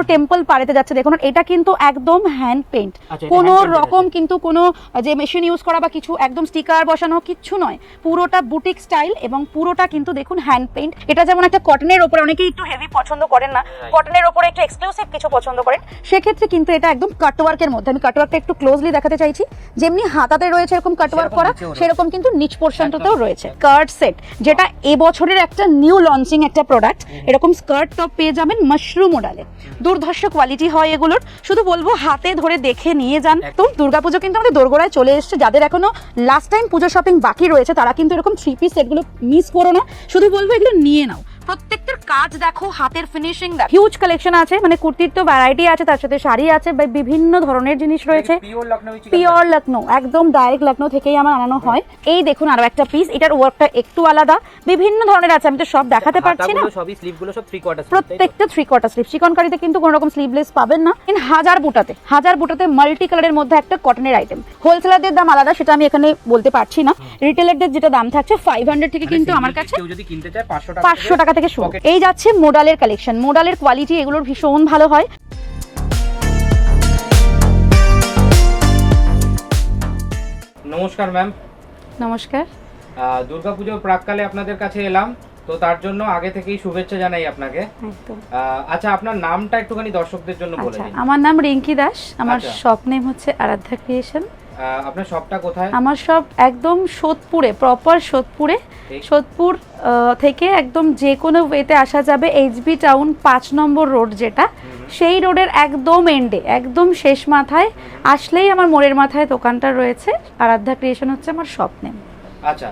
পুরো টেম্পল পাড়েতে যাচ্ছে। দেখুন এটা কিন্তু একদম হ্যান্ড পেন্ট কোনো রকম। কিন্তু কোনো যে মেশিন ইউজ করা বা কিছু একদম স্টিকার বসানো কিচ্ছু নয়। পুরোটা বুটিক স্টাইল এবং পুরোটা কিন্তু দেখুন হ্যান্ড পেন্ট এটা যেমন একটা কটনের ওপরে অনেকেই একটু হেভি পছন্দ করেন না। কটনের ওপরে একটু এক্সক্লুসিভ কিছু পছন্দ করেন। সেক্ষেত্রে কিন্তু এটা একদম কাটওয়ার্কের মধ্যে। আমি কাটওয়ার্কটা একটু ক্লোজলি দেখাতে চাইছি। যেমনি হাতাতে রয়েছে এরকম কাটওয়ার্ক করা সেরকম কিন্তু নিচ পোর্শনটাতেও রয়েছে। স্কার্ট সেট যেটা এবছরের একটা নিউ লঞ্চিং একটা প্রোডাক্ট এরকম স্কার্ট টপ পেয়ে যাবেন মাশরুম মডেলে দুর্ধর্ষ কোয়ালিটি হয় এগুলোর। শুধু বলব হাতে ধরে দেখে নিয়ে যান। তো দুর্গাপুজো কিন্তু আমাদের দোরগোড়ায় চলে এসছে। যাদের এখনও লাস্ট টাইম পুজো শপিং বাকি রয়েছে তারা কিন্তু এরকম থ্রি পিস সেটগুলো মিস করো না। শুধু বলব এগুলো নিয়ে নাও। প্রত্যেকটার কাজ দেখো হাতের ফিনিশিং দেখো। হিউজ কালেকশন আছে মানে কুর্তির তো ভ্যারাইটি আছে তার সাথে শাড়ি আছে বা বিভিন্ন ধরনের জিনিস রয়েছে। পিওর লখনৌ একদম ডাইরেক্ট লখনৌ থেকেই আমার আনানো হয়। এই দেখুন আরও একটা পিস এটার ওয়ার্কটা একটু আলাদা। বিভিন্ন ধরনের আছে আমি তো সব দেখাতে পারছি না। সবই স্লিভগুলো সব থ্রি কোয়ার্টার প্রত্যেকটা থ্রি কোয়ার্টার স্লিপ চিকনকারিতে কিন্তু কোনো রকম স্লিভলেস পাবেন না। ইন হাজার বুটাতে হাজার বুটাতে মাল্টি কালারের মধ্যে একটা কটনের আইটেম হোলসেলারদের দাম আলাদা সেটা আমি এখানে বলতে পারছি না। রিটেলারদের যেটা দাম থাকছে ফাইভ হান্ড্রেড থেকে কিন্তু আমার কাছে যদি কিনতে চায় 500 টাকা পাঁচশো টাকা থেকে শুরু। এই যাচ্ছে মোডালের কালেকশন মোডালের কোয়ালিটি এগুলোর ভীষণ ভালো হয়। নমস্কার ম্যাম নমস্কার। দুর্গাপুজোর প্রাককালে আপনাদের কাছে এলাম। তো তার জন্য আগে থেকেই শুভেচ্ছা জানাই আপনাকে। আচ্ছা আপনার নামটা একটুখানি দর্শকদের জন্য বলে আচ্ছা আমার নাম রিঙ্কি দাস। আমার আচ্ছা। শপ নেম হচ্ছে আরাধ্যা ক্রিয়েশন আপনার শপটা কোথায়? আমার শপ একদম সোদপুরে প্রপার সোদপুরে। সোদপুর থেকে একদম যে কোনো ওয়েতে আসা যাবে এইচবি টাউন পাঁচ নম্বর রোড যেটা। সেই রোডের একদম এন্ডে একদম শেষ মাথায়। আসলেই আমার মোড়ের মাথায় দোকানটা রয়েছে। আরাধ্যা ক্রিয়েশন হচ্ছে আমার শপ নেম আচ্ছা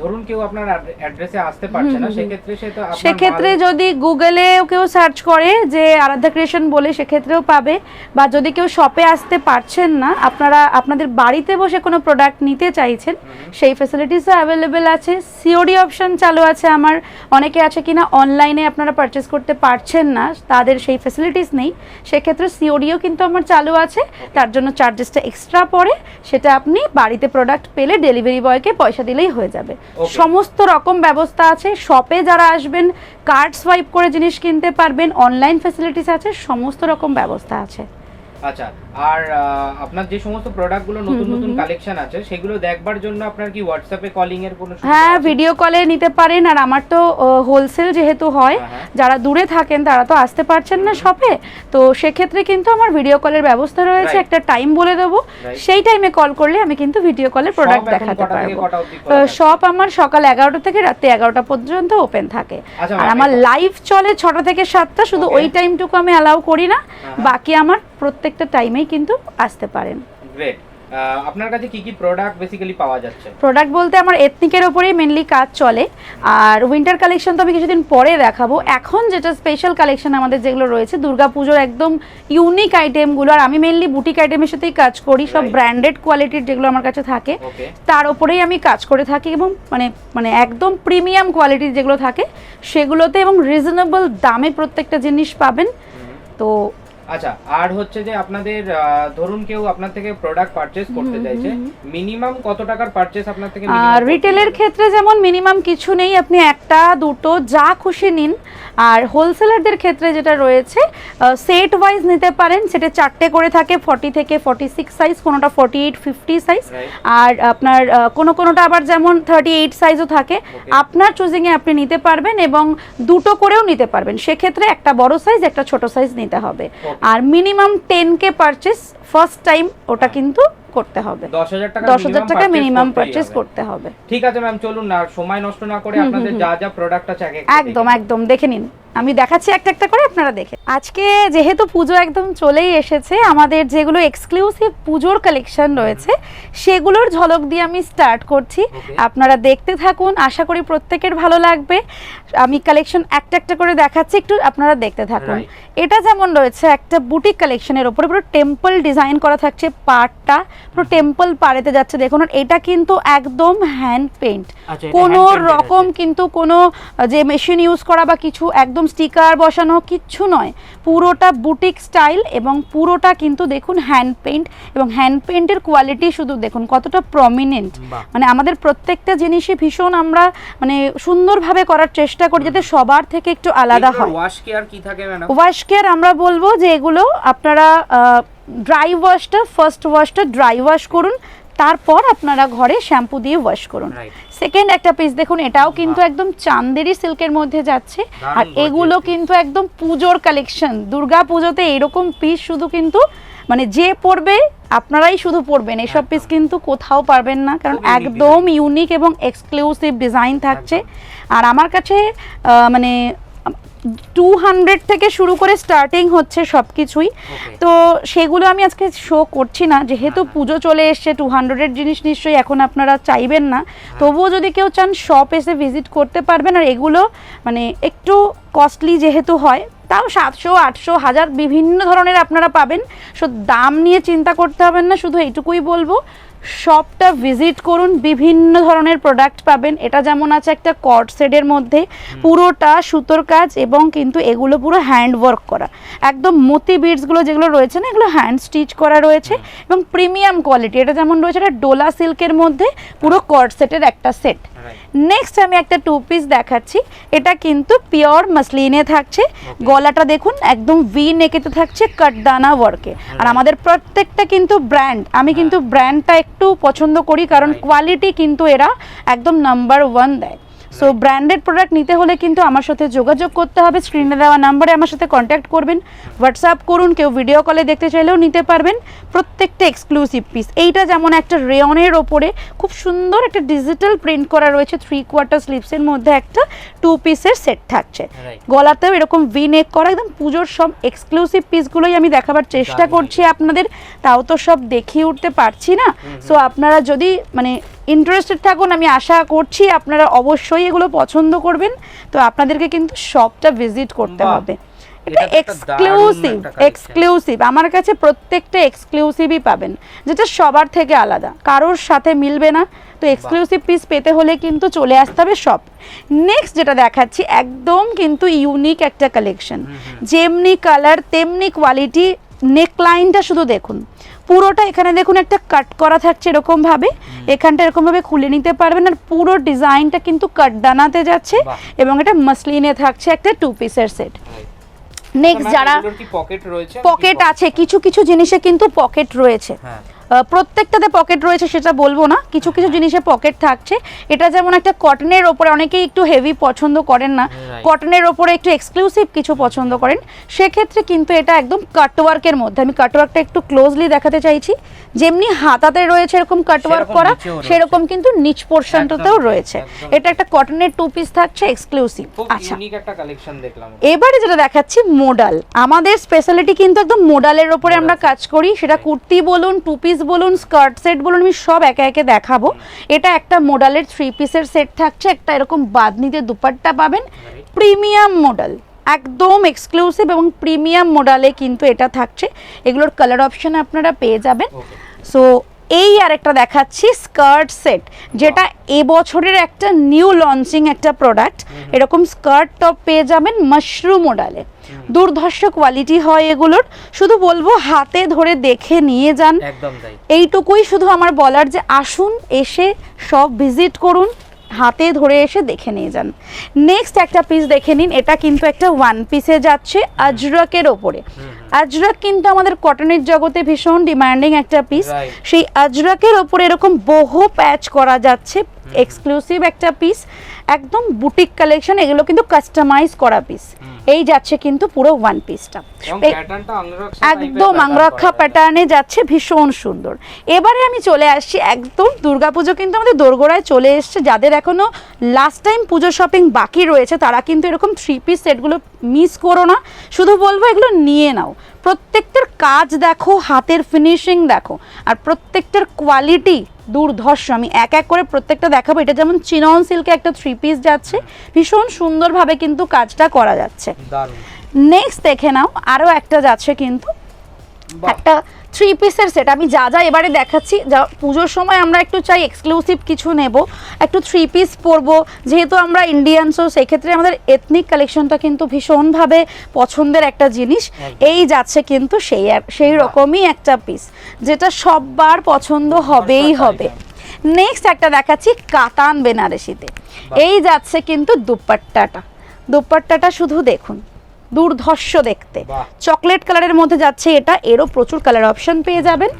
ধরুন কেউ আপনার অ্যাড্রেসে আসতে পারছে না সেক্ষেত্রে সে তো সেক্ষেত্রে যদি গুগলেও কেউ সার্চ করে যে আরাধ্যা ক্রিয়েশন বলে সেক্ষেত্রেও পাবে। বা যদি কেউ শপে আসতে পারছেন না আপনারা আপনাদের বাড়িতে বসে কোনো প্রোডাক্ট নিতে চাইছেন সেই ফেসিলিটিসও অ্যাভেলেবেল আছে। সিওডি অপশন চালু আছে আমার। অনেকে আছে কিনা অনলাইনে আপনারা পারচেস করতে পারছেন না তাদের সেই ফেসিলিটিস নেই। সেক্ষেত্রে সিওডিও কিন্তু আমার চালু আছে। তার জন্য চার্জেসটা এক্সট্রা পড়ে। সেটা আপনি বাড়িতে প্রোডাক্ট পেলে ডেলিভারি বয়কে পয়সা দিলেই হয়ে যাবে। সমস্ত রকম ব্যবস্থা আছে শপে যারা আসবেন কার্ড সোয়াইপ করে জিনিস কিনতে পারবেন অনলাইন ফ্যাসিলিটিস আছে সমস্ত রকম ব্যবস্থা আছে। আচ্ছা আর আপনার যে সমস্ত প্রোডাক্টগুলো নতুন নতুন কালেকশন আছে সেগুলো দেখবার জন্য আপনার কি হোয়াটসঅ্যাপে কলিং এর কোনো হ্যাঁ ভিডিও কলে নিতে পারেন আর আমার তো হোলসেল যেহেতু হয় হ্যাঁ, হ্যাঁ। যারা দূরে থাকেন তারা তো আসতে পারছেন না শপে তো সেক্ষেত্রে কিন্তু আমার ভিডিও কলের ব্যবস্থা রয়েছে একটা টাইম বলে দেবো। সেই টাইমে কল করলে আমি কিন্তু ভিডিও কলে প্রোডাক্ট দেখাতে পারব। শপ আমার সকাল এগারোটা থেকে রাত্রি এগারোটা পর্যন্ত ওপেন থাকে। আচ্ছা, আর আমার লাইভ চলে ছটা থেকে সাতটা শুধু ওই টাইমটুকু আমি অ্যালাউ করি না। হ্যাঁ। বাকি আমার প্রত্যেকটা টাইমেই কিন্তু আসতে পারেন। গ্রেট আপনার কাছে কি কি প্রোডাক্ট বেসিক্যালি পাওয়া যাচ্ছে? প্রোডাক্ট বলতে আমার এথনিকের ওপরেই মেনলি কাজ চলে। আর উইন্টার কালেকশন তো আমি কিছুদিন পরে দেখাবো। এখন যেটা স্পেশাল কালেকশন আমাদের যেগুলো রয়েছে দুর্গাপুজোর একদম ইউনিক আইটেমগুলো আর আমি মেনলি বুটিক আইটেমের সাথেই কাজ করি সব ব্র্যান্ডেড কোয়ালিটির যেগুলো আমার কাছে থাকে। তার ওপরেই আমি কাজ করে থাকি এবং মানে মানে একদম প্রিমিয়াম কোয়ালিটির যেগুলো থাকে সেগুলোতে এবং রিজনেবল দামে প্রত্যেকটা জিনিস পাবেন। তো আচ্ছা আর হচ্ছে যে আপনাদের ধরুন কেউ আপনার থেকে প্রোডাক্ট পারচেজ করতে চাইছে মিনিমাম কত টাকার পারচেজ আপনার থেকে আর রিটেলের ক্ষেত্রে যেমন মিনিমাম কিছু নেই আপনি একটা দুটো যা খুশি নিন। আর হোলসেলারদের ক্ষেত্রে যেটা রয়েছে সেট ওয়াইজ নিতে পারেন সেটা চারটে করে থাকে ফর্টি থেকে ফর্টি সিক্স সাইজ কোনোটা ফর্টি এইট ফিফটি সাইজ আর আপনার কোনো কোনোটা আবার যেমন থার্টি এইট সাইজও থাকে। আপনার চুজিংয়ে আপনি নিতে পারবেন এবং দুটো করেও নিতে পারবেন। সেক্ষেত্রে একটা বড় সাইজ একটা ছোট সাইজ নিতে হবে। আর minimum ten K purchase first time ওটা কিন্তু করতে হবে। দশ হাজার টাকা দশ হাজার টাকা মিনিমাম পারচেস করতে হবে। ঠিক আছে ম্যাম চলুন না সময় নষ্ট না করে আপনাদের যা যা প্রোডাক্ট আছে একদম একদম দেখে নিন। আমি দেখাচ্ছি একটা একটা করে আপনারা দেখে আজকে যেহেতু পুজো একদম চলেই এসেছে আমাদের যেগুলো এক্সক্লুসিভ পুজোর কালেকশন রয়েছে সেগুলোর ঝলক দিয়ে আমি স্টার্ট করছি। আপনারা দেখতে থাকুন আশা করি প্রত্যেকের ভালো লাগবে। আমি কালেকশন একটা একটা করে দেখাচ্ছি একটু আপনারা দেখতে থাকুন। এটা যেমন রয়েছে একটা বুটিক কালেকশনের ওপরে পুরো টেম্পল ডিজাইন করা থাকছে পাড়টা পুরো টেম্পল পাড়েতে যাচ্ছে দেখুন। আর এটা কিন্তু একদম হ্যান্ড পেন্ট আচ্ছা, কোনো রকম কিন্তু কোনো যে মেশিন ইউজ করা বা কিছু একদম স্টিকার বসানো কিচ্ছু নয়। পুরোটা বুটিক স্টাইল এবং পুরোটা কিন্তু দেখুন হ্যান্ড পেইন্ট এবং হ্যান্ড পেন্টের কোয়ালিটি শুধু দেখুন কতটা প্রমিনেন্ট মানে আমাদের প্রত্যেকটা জিনিসই ভীষণ আমরা মানে সুন্দরভাবে করার চেষ্টা করি যাতে সবার থেকে একটু আলাদা হয়। ওয়াশ কেয়ার কি থাকে ম্যাডাম ওয়াশ কেয়ার আমরা বলব যে এগুলো আপনারা ড্রাই ওয়াশটা ফার্স্ট ওয়াশটা ড্রাই ওয়াশ করুন তারপর আপনারা ঘরে শ্যাম্পু দিয়ে ওয়াশ করুন. সেকেন্ড একটা পিস দেখুন এটাও কিন্তু একদম চান্দেরি সিল্কের মধ্যে যাচ্ছে। আর এগুলো কিন্তু একদম পুজোর কালেকশন দুর্গা পুজোতে এরকম পিস শুধু কিন্তু মানে যে পড়বে আপনারাই শুধু পড়বেন এসব পিস কিন্তু কোথাও পারবেন না কারণ একদম ইউনিক এবং এক্সক্লুসিভ ডিজাইন থাকছে। আর আমার কাছে মানে টু হান্ড্রেড থেকে শুরু করে স্টার্টিং হচ্ছে সব কিছুই তো সেগুলো আমি আজকে শো করছি না যেহেতু। পুজো চলে এসছে টু হান্ড্রেডের জিনিস নিশ্চয়ই এখন আপনারা চাইবেন না। হ্যাঁ। তবুও যদি কেউ চান শপ এসে ভিজিট করতে পারবেন আর এগুলো মানে একটু কস্টলি যেহেতু হয় তাও সাতশো আটশো হাজার বিভিন্ন ধরনের আপনারা পাবেন। সো দাম নিয়ে চিন্তা করতে হবেন না শুধু এইটুকুই বলব। শপটা ভিজিট করুন বিভিন্ন ধরনের প্রোডাক্ট পাবেন। এটা যেমন আছে একটা কট সেডের মধ্যে পুরোটা সুতোর কাজ এবং কিন্তু এগুলো পুরো হ্যান্ড ওয়ার্ক করা। একদম মতি বিডসগুলো যেগুলো রয়েছে না এগুলো হ্যান্ড স্টিচ করা রয়েছে এবং প্রিমিয়াম কোয়ালিটি এটা যেমন রয়েছে এটা ডোলা সিল্কের মধ্যে পুরো কট সেটের একটা সেট. নেক্সট আমি একটা টু পিস দেখাচ্ছি। এটা কিন্তু পিওর মাসলিনে থাকছে। গলাটা দেখুন একদম ভি নেকেতে থাকছে কাটদানা ওয়ার্কে আর আমাদের প্রত্যেকটা কিন্তু ব্র্যান্ড আমি কিন্তু ব্র্যান্ডটা একটু পছন্দ করি কারণ কোয়ালিটি কিন্তু এরা একদম নাম্বার ওয়ান দেয়। সো ব্র্যান্ডেড প্রোডাক্ট নিতে হলে কিন্তু আমার সাথে যোগাযোগ করতে হবে। স্ক্রিনে দেওয়া নাম্বারে আমার সাথে কন্ট্যাক্ট করবেন। হোয়াটসঅ্যাপ করুন কেউ ভিডিও কলে দেখতে চাইলেও নিতে পারবেন। প্রত্যেকটা এক্সক্লুসিভ পিস এইটা যেমন একটা রেয়নের ওপরে খুব সুন্দর একটা ডিজিটাল প্রিন্ট করা রয়েছে। থ্রি কোয়ার্টার স্লিপসের মধ্যে একটা টু পিসের সেট থাকছে। গলাতেও এরকম ভি নেক করা একদম পুজোর সব এক্সক্লুসিভ পিসগুলোই আমি দেখাবার চেষ্টা করছি আপনাদের। তাও তো সব দেখিয়ে উঠতে পারছি না। সো আপনারা যদি মানে ইন্টারেস্টেড থাকুন আমি আশা করছি আপনারা অবশ্যই এগুলো পছন্দ করবেন। তো আপনাদেরকে কিন্তু শপটা ভিজিট করতে হবে। এটা এক্সক্লুসিভ এক্সক্লুসিভ আমার কাছে প্রত্যেকটা এক্সক্লুসিভই পাবেন যেটা সবার থেকে আলাদা। কারোর সাথে মিলবে না। তো এক্সক্লুসিভ পিস পেতে হলে কিন্তু চলে আসতে হবে শপ নেক্সট যেটা দেখাচ্ছি একদম কিন্তু ইউনিক একটা কালেকশন যেমনি কালার তেমনি কোয়ালিটি নেকলাইনটা শুধু দেখুন। পুরোটা এখানে দেখুন একটা কাট করা থাকছে এরকমভাবে। এখানটা এরকমভাবে খুলে নিতে পারবেন আর পুরো ডিজাইনটা কিন্তু কাটদানাতে যাচ্ছে এবং এটা মাসলিনে থাকছে একটা টু পিসের সেট নেক্সট যারা পকেট রয়েছে? পকেট আছে কিছু কিছু জিনিসে কিন্তু পকেট রয়েছে। হ্যাঁ। প্রত্যেকটাতে পকেট রয়েছে সেটা বলব না। কিছু কিছু জিনিসে পকেট থাকছে। এটা যেমন একটা কটনের ওপরে অনেকেই একটু হেভি পছন্দ করেন না। কটনের ওপরে একটু এক্সক্লুসিভ কিছু পছন্দ করেন। সেক্ষেত্রে কিন্তু এটা একদম কাটওয়ার্কের মধ্যে। আমি কাটওয়ার্কটা একটু ক্লোজলি দেখাতে চাইছি। যেমনি হাতাতে রয়েছে এরকম কাটওয়ার্ক করা সেরকম কিন্তু নিচ পোর্শনটাতেও রয়েছে। এটা একটা কটনের টু পিস থাকছে এক্সক্লুসিভ আচ্ছা। এবারে যেটা দেখাচ্ছি মোডাল আমাদের স্পেশালিটি কিন্তু একদম মোডালের ওপরে আমরা কাজ করি। সেটা কুর্তি বলুন টু পিস বলুন স্কার্ট সেট বলুন আমি সব একে একে দেখাবো। এটা একটা মোডালের থ্রি পিসের সেট থাকছে একটা এরকম বাদনিতে দুপাট্টা পাবেন। প্রিমিয়াম মোডাল একদম এক্সক্লুসিভ এবং প্রিমিয়াম মোডালে কিন্তু এটা থাকছে। এগুলোর কালার অপশন আপনারা পেয়ে যাবেন। সো এই আর একটা দেখাচ্ছি স্কার্ট সেট যেটা এবছরের একটা নিউ লঞ্চিং একটা প্রোডাক্ট এরকম স্কার্ট টপ পেয়ে যাবেন মাশরুম মডেলে দুর্ধর্ষ কোয়ালিটি হয় এগুলোর। শুধু বলব হাতে ধরে দেখে নিয়ে যান। এইটুকুই শুধু আমার বলার যে আসুন এসে সব ভিজিট করুন হাতে ধরে এসে দেখে নিয়ে যান। নেক্সট একটা পিস দেখে নিন এটা কিন্তু একটা ওয়ান পিসে যাচ্ছে আজরকের ওপরে। আজরক কিন্তু আমাদের কটনের জগতে ভীষণ ডিমান্ডিং একটা পিস সেই আজরকের ওপরে এরকম বহু প্যাচ করা যাচ্ছে এক্সক্লুসিভ একটা পিস একদম বুটিক কালেকশন এগুলো কিন্তু কাস্টমাইজ করা পিস এই যাচ্ছে কিন্তু পুরো ওয়ান পিসটা একদম আংরক্ষা প্যাটার্নে যাচ্ছে ভীষণ সুন্দর। এবারে আমি চলে আসছি একদম দুর্গাপুজো কিন্তু আমাদের দোরগোড়ায় চলে এসছে। যাদের এখনও লাস্ট টাইম পুজো শপিং বাকি রয়েছে তারা কিন্তু এরকম থ্রি পিস সেটগুলো মিস করো না। শুধু বলব এগুলো নিয়ে নাও। প্রত্যেকটার কাজ দেখো হাতের ফিনিশিং দেখো আর প্রত্যেকটার কোয়ালিটি দুর্ধর্ষ। আমি এক এক করে প্রত্যেকটা দেখাবো। এটা যেমন চিনন সিল্কে একটা থ্রি পিস যাচ্ছে ভীষণ সুন্দরভাবে কিন্তু কাজটা করা যাচ্ছে। নেক্সট দেখে নাও আরও একটা যাচ্ছে কিন্তু একটা থ্রি পিসের সেট আমি যা যা এবারে দেখাচ্ছি যা পুজোর সময় আমরা একটু চাই এক্সক্লুসিভ কিছু নেব। একটু থ্রি পিস পরবো। যেহেতু আমরা ইন্ডিয়ানসও সেক্ষেত্রে আমাদের এথনিক কালেকশনটা কিন্তু ভীষণভাবে পছন্দের একটা জিনিস। এই যাচ্ছে কিন্তু সেই সেই রকমই একটা পিস যেটা সববার পছন্দ হবেই হবে। নেক্সট একটা দেখাচ্ছি কাতান বেনারসিতে। এই যাচ্ছে কিন্তু দুপাট্টাটা। দুপাট্টাটা শুধু দেখুন। দুর্ধর্ষ দেখতে। চকলেট কালারের মধ্যে যাচ্ছে এটা এরও প্রচুর কালার অপশন পেয়ে যাবেন।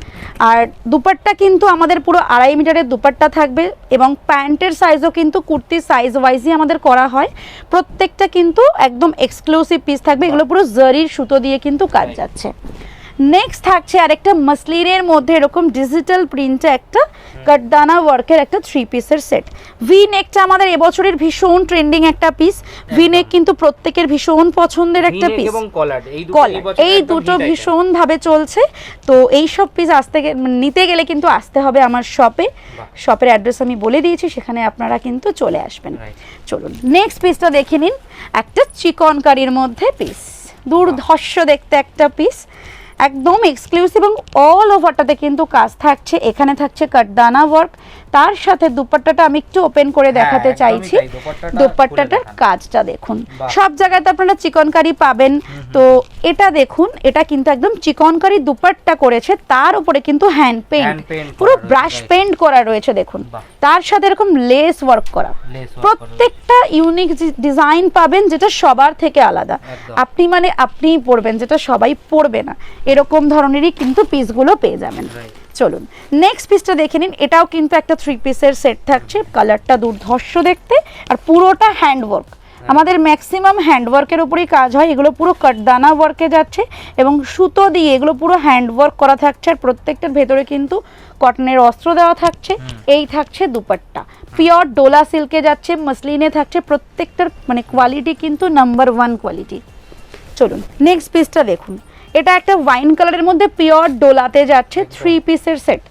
আর দুপাট্টা কিন্তু আমাদের পুরো আড়াই মিটারের দুপাট্টা থাকবে এবং প্যান্টের সাইজও কিন্তু কুর্তির সাইজ ওয়াইজই আমাদের করা হয়। প্রত্যেকটা কিন্তু একদম এক্সক্লুসিভ পিস থাকবে। এগুলো পুরো জরির সুতো দিয়ে কিন্তু কাজ যাচ্ছে। নেক্সট থাকছে আরেকটা মাসলিনের মধ্যে এরকম ডিজিটাল প্রিন্টে একটা কাটদানা ওয়ার্কের একটা থ্রি পিসের সেট ভি নেকটা আমাদের এবছরের ভীষণ ট্রেন্ডিং একটা পিস ভি নেক কিন্তু প্রত্যেকের ভীষণ পছন্দের একটা পিস এবং কলার এই দুটো কলার এই দুটো ভীষণ ভাবে চলছে। তো এই সব পিস আসতে মানে নিতে গেলে কিন্তু আসতে হবে আমার শপে শপের অ্যাড্রেস আমি বলে দিয়েছি সেখানে আপনারা কিন্তু চলে আসবেন। চলুন নেক্সট পিসটা দেখে নিন। একটা চিকন কারির মধ্যে পিস দুর্ধর্ষ দেখতে একটা পিস একদম এক্সক্লুসিভ এবং অল ওভারটাতে কিন্তু কাজ থাকছে এখানে থাকছে কাটদানা ওয়ার্ক তার সাথে দুপাট্টাটা আমি একটু ওপেন করে হ্যাঁ, দেখাতে চাইছি। দুপাট্টাটার কাজটা দেখুন। সব জায়গাতে আপনারা চিকনকারি পাবেন। তো এটা দেখুন এটা কিন্তু একদম চিকনকারি দুপাট্টা করেছে। তার উপরে কিন্তু হ্যান্ড paint পুরো ব্রাশ. পেইন্ট করা রয়েছে দেখুন। তার সাথে এরকম লেস ওয়ার্ক করা। প্রত্যেকটা ইউনিক ডিজাইন পাবেন যেটা সবার থেকে আলাদা। আপনি মানে আপনিই পরবেন যেটা সবাই পরবে না। এরকম ধরনেরই কিন্তু পিসগুলো পেয়ে যাবেন। চলুন নেক্সট পিসটা দেখে নিন। এটাও কিন্তু একটা থ্রি পিসের সেট থাকছে। কালারটা দুর্ধর্ষ দেখতে। আর পুরোটা হ্যান্ডওয়ার্ক আমাদের ম্যাক্সিমাম হ্যান্ডওয়ার্কের উপরেই কাজ হয়। এগুলো পুরো কাটদানা ওয়ার্কে যাচ্ছে এবং সুতো দিয়ে এগুলো পুরো হ্যান্ডওয়ার্ক করা থাকছে। আর প্রত্যেকটার ভেতরে কিন্তু কটনের অস্ত্র দেওয়া থাকছে। এই থাকছে দুপাট্টা। পিওর ডোলা সিল্কে যাচ্ছে মসলিনে থাকছে। প্রত্যেকটার মানে কোয়ালিটি কিন্তু নাম্বার ওয়ান কোয়ালিটি চলুন নেক্সট পিসটা দেখুন। এটা একটা ওয়াইন কালারের মধ্যে পিওর ডোলাতে যাচ্ছে থ্রি পিসের সেট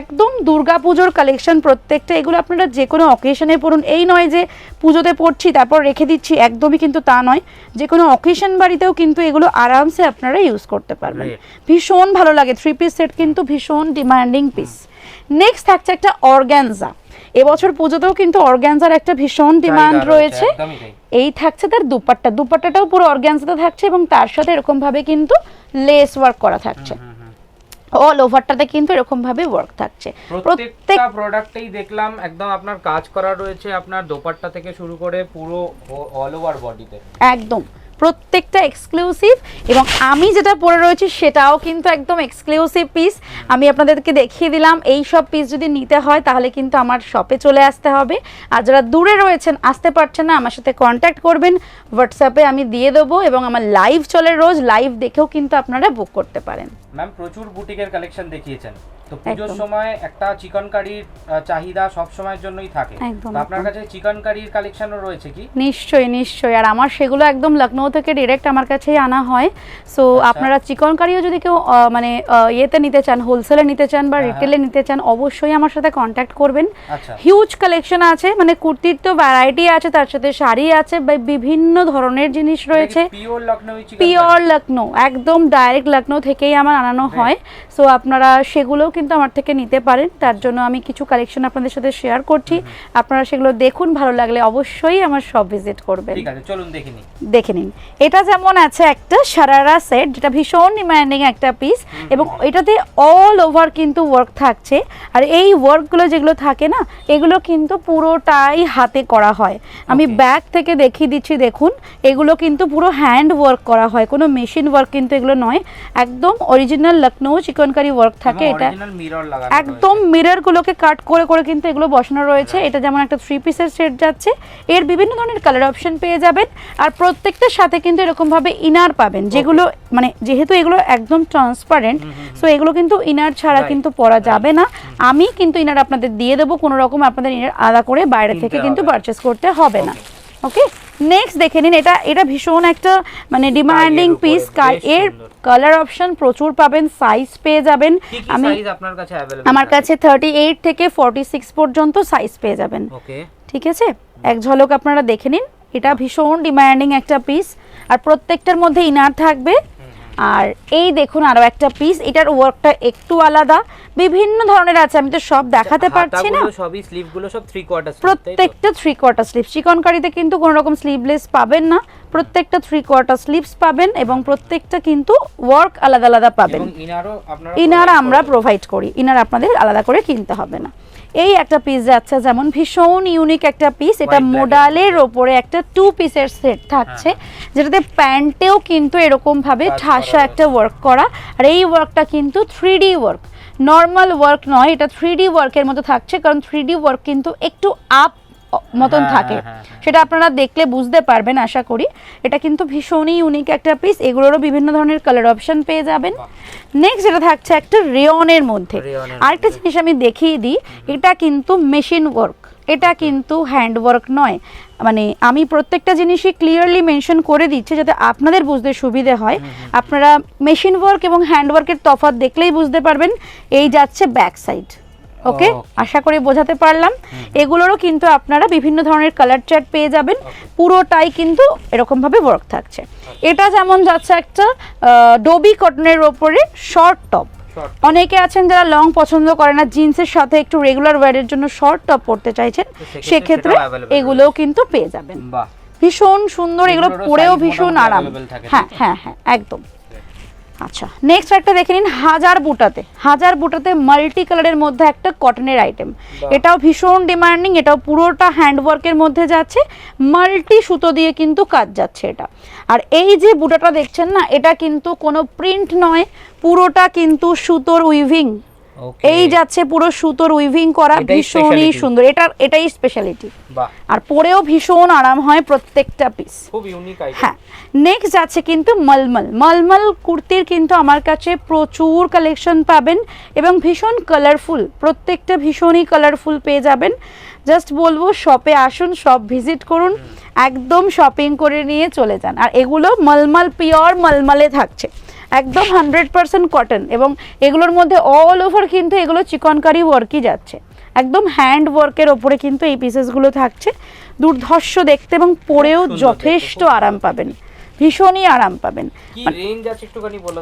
একদম দুর্গা পুজোর কালেকশন প্রত্যেকটা এগুলো আপনারা যে কোনো অকেশনে পড়ুন। এই নয় যে পুজোতে পড়ছি তারপর রেখে দিচ্ছি একদমই কিন্তু তা নয়। যে কোনো অকেশন বাড়িতেও কিন্তু এগুলো আরামসে আপনারা ইউজ করতে পারবেন। ভীষণ ভালো লাগে থ্রি পিস সেট কিন্তু ভীষণ ডিমান্ডিং পিস নেক্সট থাকছে একটা অর্গ্যানজা এবছর পুজোতেও কিন্তু অর্গ্যানজার একটা ভীষণ ডিমান্ড রয়েছে এই থাকছে তার দুপাট্টা। দুপাট্টাটাও পুরো অর্গ্যানজাতে থাকছে এবং তার সাথে এরকম ভাবে কিন্তু লেস ওয়ার্ক করা থাকছে। অল ওভারটাতে কিন্তু এরকম ভাবে ওয়ার্ক থাকছে। প্রত্যেকটা প্রোডাক্টেই দেখলাম একদম আপনার কাজ করা রয়েছে আপনার দোপাট্টা থেকে শুরু করে পুরো অল ওভার বডিতে একদম। প্রত্যেকটা এক্সক্লুসিভ এবং আমি যেটা পরে রয়েছি সেটাও কিন্তু একদম এক্সক্লুসিভ পিস আমি আপনাদেরকে দেখিয়ে দিলাম এই সব পিস যদি নিতে হয় তাহলে কিন্তু আমার শপে চলে আসতে হবে। আর যারা দূরে রয়েছেন আসতে পারছেন না আমার সাথে কন্ট্যাক্ট করবেন। হোয়াটসঅ্যাপে আমি দিয়ে দেবো এবং আমার লাইভ চলে রোজ লাইভ দেখেও কিন্তু আপনারা বুক করতে পারেন। ম্যাম প্রচুর বুটিকের কালেকশন দেখিয়েছেন। তো পুজোর সময় একটা চিকন কারির চাহিদা সব সময়ের জন্যই থাকে। আপনার কাছে চিকন কারির কালেকশনও রয়েছে কি? নিশ্চয়ই নিশ্চয়ই। আর আমার সেগুলো একদম লখনৌ থেকে ডিরেক্ট আমার কাছেই আনা হয়। সো আচ্ছা। আপনারা চিকন কারিও যদি কেউ মানে ইয়েতে নিতে চান হোলসেলে নিতে চান বা হ্যাঁ, রিটেলে নিতে চান অবশ্যই আমার সাথে কন্ট্যাক্ট করবেন। আচ্ছা। হিউজ কালেকশন আছে মানে কুর্তির তো ভ্যারাইটি আছে তার সাথে শাড়ি আছে বা বিভিন্ন ধরনের জিনিস রয়েছে। পিওর লখনৌ চিকন পিওর লখনৌ একদম ডাইরেক্ট লখনৌ থেকেই আমার আনানো হয়। সো আপনারা সেগুলোও কিন্তু আমার থেকে নিতে পারেন তার জন্য আমি কিছু কালেকশন আপনাদের সাথে শেয়ার করছি। আপনারা সেগুলো দেখুন ভালো লাগলে অবশ্যই আমার সব ভিজিট করবেন। ঠিক আছে চলুন দেখিনি দেখে নিন। এটা যেমন আছে একটা সারারা সেট যেটা ভীষণ ডিমান্ডিং একটা পিস এবং এটাতে অল ওভার কিন্তু ওয়ার্ক থাকছে। আর এই ওয়ার্কগুলো যেগুলো থাকে না এগুলো কিন্তু পুরোটাই হাতে করা হয়। আমি. ব্যাগ থেকে দেখিয়ে দিচ্ছি দেখুন এগুলো কিন্তু পুরো হ্যান্ড ওয়ার্ক করা হয়। কোনো মেশিন ওয়ার্ক কিন্তু এগুলো নয়। একদম অরিজিনাল লখনৌ চিকনকারি ওয়ার্ক থাকে এটা। একদম মিরর গুলোকে কাট করে করে কিন্তু এগুলো বসানো রয়েছে। এটা যেমন একটা থ্রি পিসের সেট যাচ্ছে। এর বিভিন্ন ধরনের কালার অপশন পেয়ে যাবেন। আর প্রত্যেকটার সাথে কিন্তু এরকম ভাবে ইনার পাবেন যেগুলো মানে যেহেতু এগুলো একদম ট্রান্সপারেন্ট সো এগুলো কিন্তু ইনার ছাড়া কিন্তু পরা যাবে না। আমি কিন্তু ইনার আপনাদের দিয়ে দেবো কোনো রকম আপনাদের ইনার আলাদা করে বাইরে থেকে কিন্তু পারচেস করতে হবে না। ওকে নেক্সট দেখে নিন এটা এটা ভীষণ একটা মানে ডিমান্ডিং পিস এর কালার অপশন প্রচুর পাবেন সাইজ পেয়ে যাবেন। আমি আমার কাছে থার্টি এইট থেকে? ফর্টি সিক্স পর্যন্ত সাইজ পেয়ে যাবেন। ঠিক আছে? এক ঝলক আপনারা দেখে নিন। এটা ভীষণ ডিমান্ডিং একটা পিস আর প্রত্যেকটার মধ্যে ইনার থাকবে। আর এই দেখুন আরও একটা পিস এটার ওয়ার্কটা একটু আলাদা। বিভিন্ন ধরনের আছে আমি তো সব দেখাতে পারছি না। সবই স্লিভ সব থ্রি কোয়ার্টার প্রত্যেকটা থ্রি কোয়ার্টার স্লিভ চিকনকারিতে কিন্তু কোনো রকম স্লিভলেস পাবেন না। প্রত্যেকটা থ্রি কোয়ার্টার স্লিভস পাবেন এবং প্রত্যেকটা কিন্তু ওয়ার্ক আলাদা আলাদা পাবেন। ইনার আমরা প্রোভাইড করি। ইনার আপনাদের আলাদা করে কিনতে হবে না। এই একটা পিস যাচ্ছে যেমন ভীষণ ইউনিক একটা পিস এটা মোডালের ওপরে একটা টু পিসের সেট থাকছে যেটাতে প্যান্টেও কিন্তু এরকমভাবে ঠাসা একটা ওয়ার্ক করা। আর এই ওয়ার্কটা কিন্তু three D work normal work নয় এটা থ্রি ডি ওয়ার্কের মতো থাকছে কারণ থ্রি ডি ওয়ার্ক কিন্তু একটু আপ মতন হ্যাঁ, থাকে। হ্যাঁ, হ্যাঁ। সেটা আপনারা দেখলে বুঝতে পারবেন আশা করি। এটা কিন্তু ভীষণই ইউনিক একটা পিস এগুলোরও বিভিন্ন ধরনের কালার অপশন পেয়ে যাবেন। নেক্সট যেটা থাকছে একটা রেয়নের মধ্যে। আরেকটা জিনিস আমি দেখিয়ে দিই এটা কিন্তু মেশিন ওয়ার্ক এটা কিন্তু হ্যান্ড ওয়ার্ক নয়। মানে আমি প্রত্যেকটা জিনিসই ক্লিয়ারলি মেনশন করে দিচ্ছি যাতে আপনাদের বুঝতে সুবিধে হয়। আপনারা মেশিন ওয়ার্ক এবং হ্যান্ড ওয়ার্কের তফাৎ দেখলেই বুঝতে পারবেন। এই যাচ্ছে ব্যাক সাইড ওকে আশা করি বোঝাতে পারলাম। এগুলোরও কিন্তু আপনারা বিভিন্ন ধরনের কালার চার্ট পেয়ে যাবেন। পুরোটাই কিন্তু এরকম ভাবে ওয়ার্ক থাকছে এটা যেমন যাচ্ছে একটা ডোবি কটনের ওপরে শর্ট টপ অনেকে আছেন যারা লং পছন্দ করে না জিন্সের সাথে একটু রেগুলার ওয়্যারের জন্য শর্ট টপ পরতে চাইছেন সেক্ষেত্রে এগুলোও কিন্তু পেয়ে যাবেন। বাহ। ভীষণ সুন্দর এগুলো পরেও ভীষণ আরাম। হ্যাঁ হ্যাঁ হ্যাঁ একদম। আচ্ছা নেক্সট একটা দেখে নিন হাজার বুটাতে। হাজার বুটাতে মাল্টি কালারের মধ্যে একটা কটনের আইটেম এটাও ভীষণ ডিমান্ডিং এটাও পুরোটা হ্যান্ডওয়ার্কের মধ্যে যাচ্ছে। মাল্টি সুতো দিয়ে কিন্তু কাজ যাচ্ছে এটা। আর এই যে বুটাটা দেখছেন না এটা কিন্তু কোনো প্রিন্ট নয় পুরোটা কিন্তু সুতোর উইভিং এই যাচ্ছে পুরো সুতোর উইভিং করা ভীষণই সুন্দর। এটা এটাই স্পেশালিটি আর পরেও ভীষণ আরাম হয় প্রত্যেকটা পিস খুব ইউনিক আইটেম হ্যাঁ। নেক্সট যাচ্ছে কিন্তু মলমল। মলমল কুর্তির কিন্তু আমার কাছে প্রচুর কালেকশন পাবেন এবং ভীষণ কালারফুল প্রত্যেকটা ভীষণই কালারফুল পেয়ে যাবেন। জাস্ট বলব শপে আসুন শপ ভিজিট করুন একদম শপিং করে নিয়ে চলে যান। আর এগুলো মলমল পিওর মলমলে থাকছে। একদম হান্ড্রেড পারসেন্ট কটন এবং এগুলোর মধ্যে অল ওভার কিন্তু এগুলো চিকনকারি ওয়ার্কই যাচ্ছে। একদম হ্যান্ড ওয়ার্কের ওপরে কিন্তু এই পিসেসগুলো থাকছে। দুর্ধর্ষ দেখতে এবং পরেও যথেষ্ট আরাম পাবেন। ভীষণই আরাম পাবেন।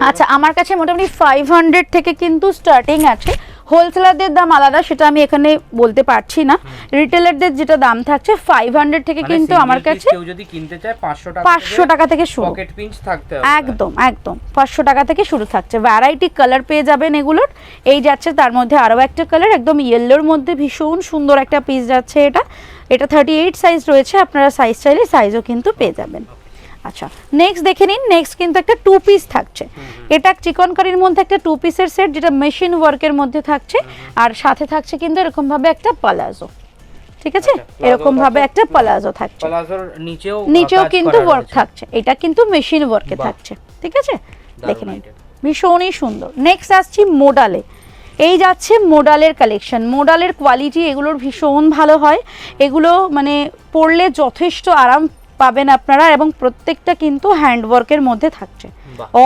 আচ্ছা আমার কাছে মোটামুটি ফাইভ হান্ড্রেড থেকে কিন্তু স্টার্টিং আছে। হোলসেলারদের দাম আলাদা সেটা আমি এখানে বলতে পারছি না। রিটেলারদের যেটা দাম থাকছে ফাইভ হান্ড্রেড থেকে মানে কিন্তু আমার কাছে কেউ যদি কিনতে চায় 500 টাকা পাঁচশো টাকা থেকে শুরু। পকেট পিঞ্চ থাকতে হবে একদম একদম পাঁচশো টাকা থেকে শুরু থাকছে। ভ্যারাইটি কালার পেয়ে যাবেন এগুলোর। এই যাচ্ছে তার মধ্যে আরও একটা কালার একদম ইয়েলোর মধ্যে ভীষণ সুন্দর একটা পিস যাচ্ছে এটা। এটা থার্টি এইট সাইজ রয়েছে আপনারা সাইজ চাইলে সাইজও কিন্তু পেয়ে যাবেন। আচ্ছা নেক্সট দেখে নিন নেক্সট কিন্তু একটা টু পিস থাকছে। এটা চিকন কারির মধ্যে একটা টু পিসের সেট যেটা মেশিন ওয়ার্কের মধ্যে থাকছে। আর সাথে থাকছে কিন্তু এরকম ভাবে একটা পালাজো ঠিক আছে? আচ্ছা, এরকম ভাবে একটা পালাজো থাকছে। প্লাজোর নিচেও নিচেও কিন্তু ওয়ার্ক থাকছে। এটা কিন্তু মেশিন ওয়ার্কে। থাকছে। ঠিক আছে? দেখে নিন। ভীষণই সুন্দর। নেক্সট আসছি মোডালে এই যাচ্ছে মোডালের কালেকশন মোডালের কোয়ালিটি এগুলোর ভীষণ ভালো হয়। এগুলো মানে পরলে যথেষ্ট আরাম পাবেন আপনারা এবং প্রত্যেকটা কিন্তু হ্যান্ড ওয়ার্কের মধ্যে থাকছে।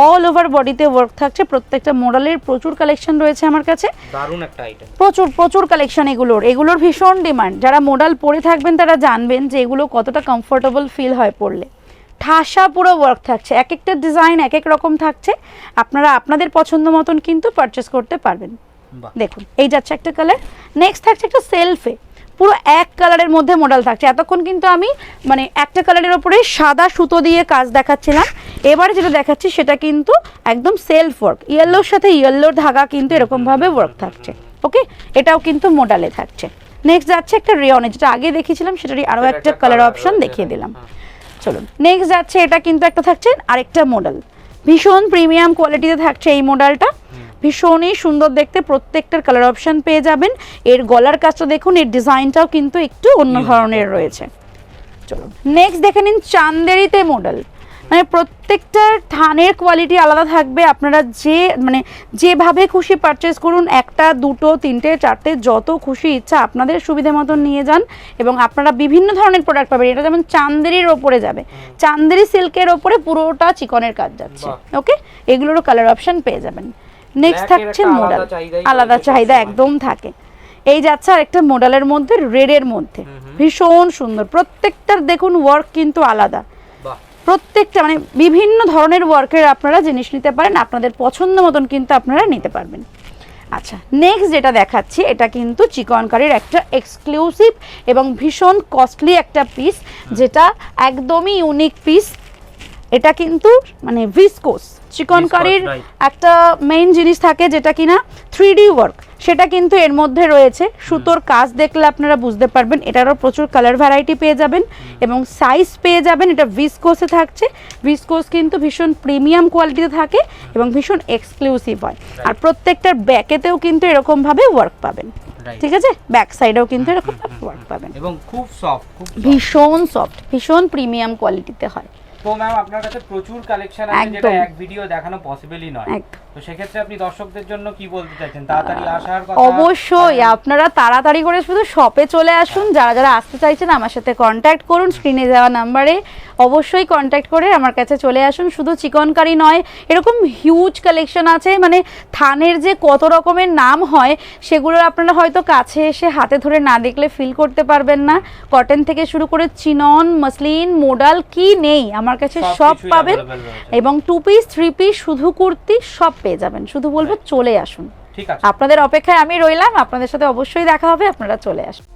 অল ওভার বডিতে ওয়ার্ক থাকছে প্রত্যেকটা মোডালের প্রচুর কালেকশন রয়েছে আমার কাছে। দারুণ একটা আইটেম প্রচুর প্রচুর কালেকশন এগুলোর। এগুলোর ভীষণ ডিমান্ড যারা মোডাল পরে থাকবেন তারা জানবেন যে এগুলো কতটা কমফোর্টেবল ফিল হয় পরলে। ঠাসা পুরো ওয়ার্ক থাকছে। এক একটা ডিজাইন এক এক রকম থাকছে। আপনারা আপনাদের পছন্দ মতন কিন্তু পারচেস করতে পারবেন। দেখুন এই যাচ্ছে একটা কালার নেক্সট থাকছে একটা সেলফে পুরো এক কালারের মধ্যে মডেল থাকছে। এতক্ষণ কিন্তু আমি মানে একটা কালারের ওপরে সাদা সুতো দিয়ে কাজ দেখাচ্ছিলাম। এবারে যেটা দেখাচ্ছি সেটা কিন্তু একদম সেলফ ওয়ার্ক ইয়েলোর সাথে ইয়েলোর ধাগা কিন্তু এরকমভাবে ওয়ার্ক থাকছে। ওকে এটাও কিন্তু মোডালে থাকছে। নেক্সট যাচ্ছে একটা রেয়নে যেটা আগে দেখিয়েছিলাম সেটারই আরও একটা কালার অপশন দেখিয়ে হ্যাঁ, দিলাম। চলুন। নেক্সট যাচ্ছে এটা কিন্তু একটা থাকছে আরেকটা মডেল ভীষণ প্রিমিয়াম কোয়ালিটিতে থাকছে এই মডেলটা ভীষণই সুন্দর দেখতে প্রত্যেকটার কালার অপশন পেয়ে যাবেন। এর গলার কাজটা দেখুন এর ডিজাইনটাও কিন্তু একটু অন্য ধরনের রয়েছে। চলুন নেক্সট দেখে নিন চান্দেরিতে মডেল মানে প্রত্যেকটার থানের কোয়ালিটি আলাদা থাকবে। আপনারা যে মানে যেভাবে খুশি পারচেস করুন একটা দুটো তিনটে চারটে যত খুশি ইচ্ছা আপনাদের সুবিধা মতন নিয়ে যান এবং আপনারা বিভিন্ন ধরনের প্রোডাক্ট পাবেন। এটা যেমন চান্দেরির ওপরে যাবে। চান্দেরি সিল্কের ওপরে পুরোটা চিকনের কাজ যাচ্ছে। ওকে এগুলোরও কালার অপশন পেয়ে যাবেন। নেক্সট থাকছে মডেল আলাদা চাহিদা একদম থাকে। এই যাচ্ছে আর একটা মডেলের মধ্যে। রেডের মধ্যে ভীষণ সুন্দর। প্রত্যেকটার দেখুন ওয়ার্ক কিন্তু আলাদা। প্রত্যেকটা মানে বিভিন্ন ধরনের ওয়ার্কের আপনারা জিনিস নিতে পারেন আপনাদের পছন্দ মতন কিন্তু আপনারা নিতে পারবেন। আচ্ছা নেক্সট যেটা দেখাচ্ছি এটা কিন্তু চিকনকারির একটা এক্সক্লুসিভ এবং ভীষণ কস্টলি একটা পিস যেটা একদমই ইউনিক পিস এটা কিন্তু মানে ভিসকোস চিকনকারির. একটা মেইন জিনিস থাকে যেটা কিনা থ্রি ডি ওয়ার্ক সেটা কিন্তু এর মধ্যে রয়েছে। সুতোর কাজ দেখলে আপনারা বুঝতে পারবেন। এটারও প্রচুর কালার ভ্যারাইটি পেয়ে যাবেন এবং সাইজ পেয়ে যাবেন। এটা ভিসকোসে থাকছে। ভিসকোস কিন্তু ভীষণ প্রিমিয়াম কোয়ালিটিতে থাকে এবং ভীষণ এক্সক্লুসিভ হয়। আর প্রত্যেকটার ব্যাকেতেও কিন্তু এরকমভাবে ওয়ার্ক পাবেন। ঠিক আছে? ব্যাক সাইডেও কিন্তু এরকম ওয়ার্ক পাবেন। এবং খুব সফট ভীষণ সফট ভীষণ প্রিমিয়াম কোয়ালিটিতে হয়। তো ম্যাম আপনার কাছে প্রচুর কালেকশন আছে যেটা। এক ভিডিও দেখানো পসিবলই নয়। তো সেক্ষেত্রে আপনি দর্শকদের জন্য কি বলতে চাইছেন? তাড়াতাড়ি আসার কথা? অবশ্যই আপনারা তাড়াতাড়ি করে শুধু শপে চলে আসুন। যারা যারা আসতে চাইছেন আমার সাথে কন্ট্যাক্ট করুন। স্ক্রিনে দেওয়া নাম্বারে অবশ্যই কন্ট্যাক্ট করে আমার কাছে চলে আসুন। শুধু চিকনকারি নয় এরকম হিউজ কালেকশন আছে। মানে থানের যে কত রকমের নাম হয় সেগুলোর আপনারা হয়তো কাছে এসে হাতে ধরে না দেখলে ফিল করতে পারবেন না। কটন থেকে শুরু করে চিনন মসলিন মোডাল কি নেই? আমার কাছে সব পাবেন এবং টু পিস থ্রি পিস শুধু কুর্তি সব পেয়ে যাবেন। শুধু বলব চলে আসুন। ঠিক আছে। আপনাদের অপেক্ষায় আমি রইলাম। আপনাদের সাথে অবশ্যই দেখা হবে। আপনারা চলে আসুন।